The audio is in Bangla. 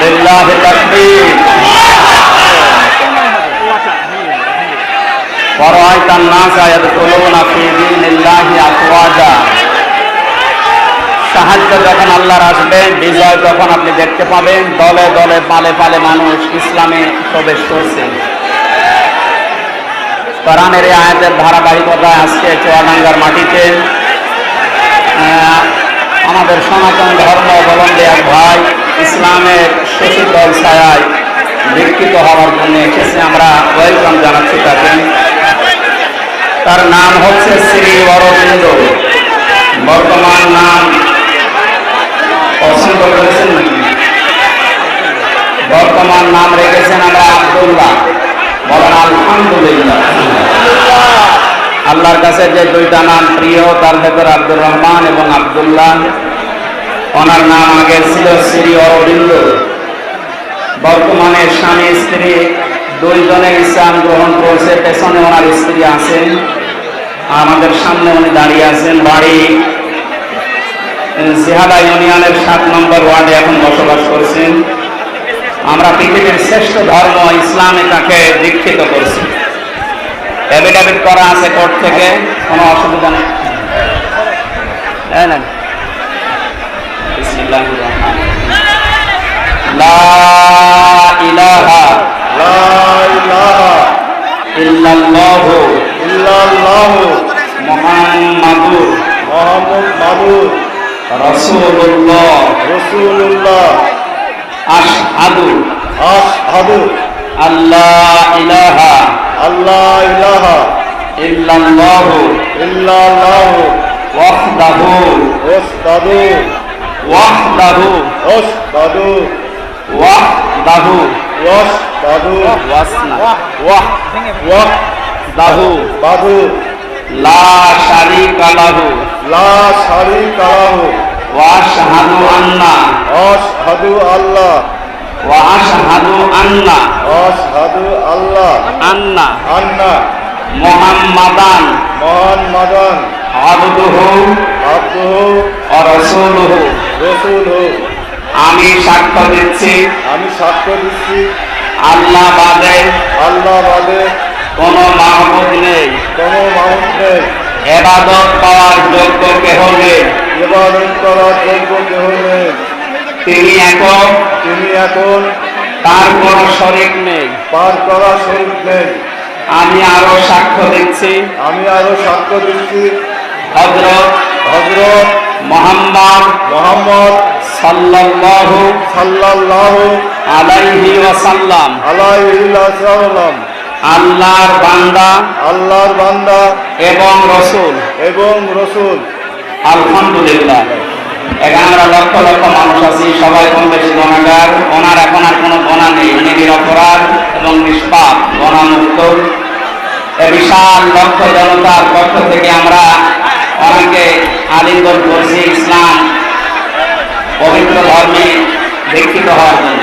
লিল্লাহ তাকবীর ورأيت الناس يدخلون في دين الله أفواجا সাহায্য যখন আল্লাহর আসবে বিজয় তখন আপনি দেখতে পাবেন দলে দলে পালে পালে মানুষ ইসলামে প্রবেশ করছে কোরআনের এই আয়াতের ধারাবাহিকতা আজকে চুয়াডাঙ্গার মাটিতে আহ, আমাদের সনাতন ধর্ম অবলম্বী এক ভাই ইসলামের শশীদল ছায়ায় দীক্ষিত হওয়ার জন্য এসেছে। আমরা ওয়েলকাম জানাচ্ছি তাকে। তার নাম হচ্ছে শ্রী অরবিন্দ। বর্তমান নাম পছন্দ করেছেন বর্তমান নাম রেখেছেন আমরা আব্দুল্লাহ। বলেন, আলহামদুলিল্লাহ। আল্লাহর কাছে যে দুইটা নাম প্রিয়, তার ভেতর আব্দুর রহমান এবং আব্দুল্লাহ। ওনার নাম আগে ছিল শ্রী অরবিন্দ। বর্তমানে স্বামী, স্ত্রী দুইজনে ইসলাম গ্রহণ করছে, পেছনে ওনার স্ত্রী আছেন, আমাদের সামনে উনি দাঁড়িয়ে আছেন, বাড়ি সিহাদা ইউনিয়নের সাত নম্বর ওয়ার্ডে এখন বসবাস করছেন। আমরা পৃথিবীর শ্রেষ্ঠ ধর্ম, ইসলামে তাকে দীক্ষিত করছি। এভিডেভিট করা আছে কোর্ট থেকে, কোনো অসুবিধা নেই। এই নেন। বিসমিল্লাহির রহমানির রহিম। লা ইলাহা লা ইলাহা ইল্লাল্লাহু ইল্লাল্লাহু মুহাম্মাদুর মুহাম্মদ মাবুদ রাসূলুল্লাহ রাসূলুল্লাহ আশহাদু আশহাদু আল্লাহ ইলাহা আল্লাহ ইলাহা ইল্লাল্লাহু ইল্লাল্লাহু ওয়াহদাহু ওয়াসতাদু ওয়াহদাহু ওয়াসতাদু ওয়াহদাহু ওয়াসতাদু ওয়াসনা ওয়াহদাহু বাদু লা শারীকা লাহু। লা শারীকা লাহু। ওয়া আশহাদু আন্না। আশহাদু আল্লাহ ওয়া আশহাদু আন্না। আশহাদু আল্লাহ আন্না। আন্না। মুহাম্মাদান। মুহাম্মাদান। আবদুহু। আব্দুহু। ওয়া রাসূলুহু। রাসূলুহু। আমি সাক্ষ্য দিচ্ছি। আমি সাক্ষ্য দিচ্ছি। আল্লাহ বাদে আল্লাহ বাদে কোনো মাহমুদ নেই। কোনো মানুষ নেই। এবাদত পাওয়ার যোগ্য কেহ নেই। ইবাদত করার যোগ্য কেহ নেই। তিনি এখন তিনি এখন তার কোনো শরিক নেই। পার করা শরীর নেই। আমি আরও সাক্ষ্য দিচ্ছি। আমি আরও সাক্ষ্য দিচ্ছি। হজরত হজরত মোহাম্মদ মোহাম্মদ সাল্লাল্লাহু সাল্লাল্লাহু আলাইহি ওয়াসাল্লাম। আলাইহিল্লাম আল্লাহর বান্দা আল্লাহর বান্দা এবং রসূল। এবং রসুল। আলহামদুলিল্লাহ। এখানে আমরা লক্ষ লক্ষ মানুষ আছি সবাই কম বেশি গণাগার ওনার এখন আর কোনো গণা নেই। উনি নিরপরাধ এবং নিষ্পাপ গণামুক্ত বিশাল লক্ষ জনতার পক্ষ থেকে আমরা ওনাকে আলিঙ্গন করছি ইসলাম पवित्र धर्मी देखित हार्दन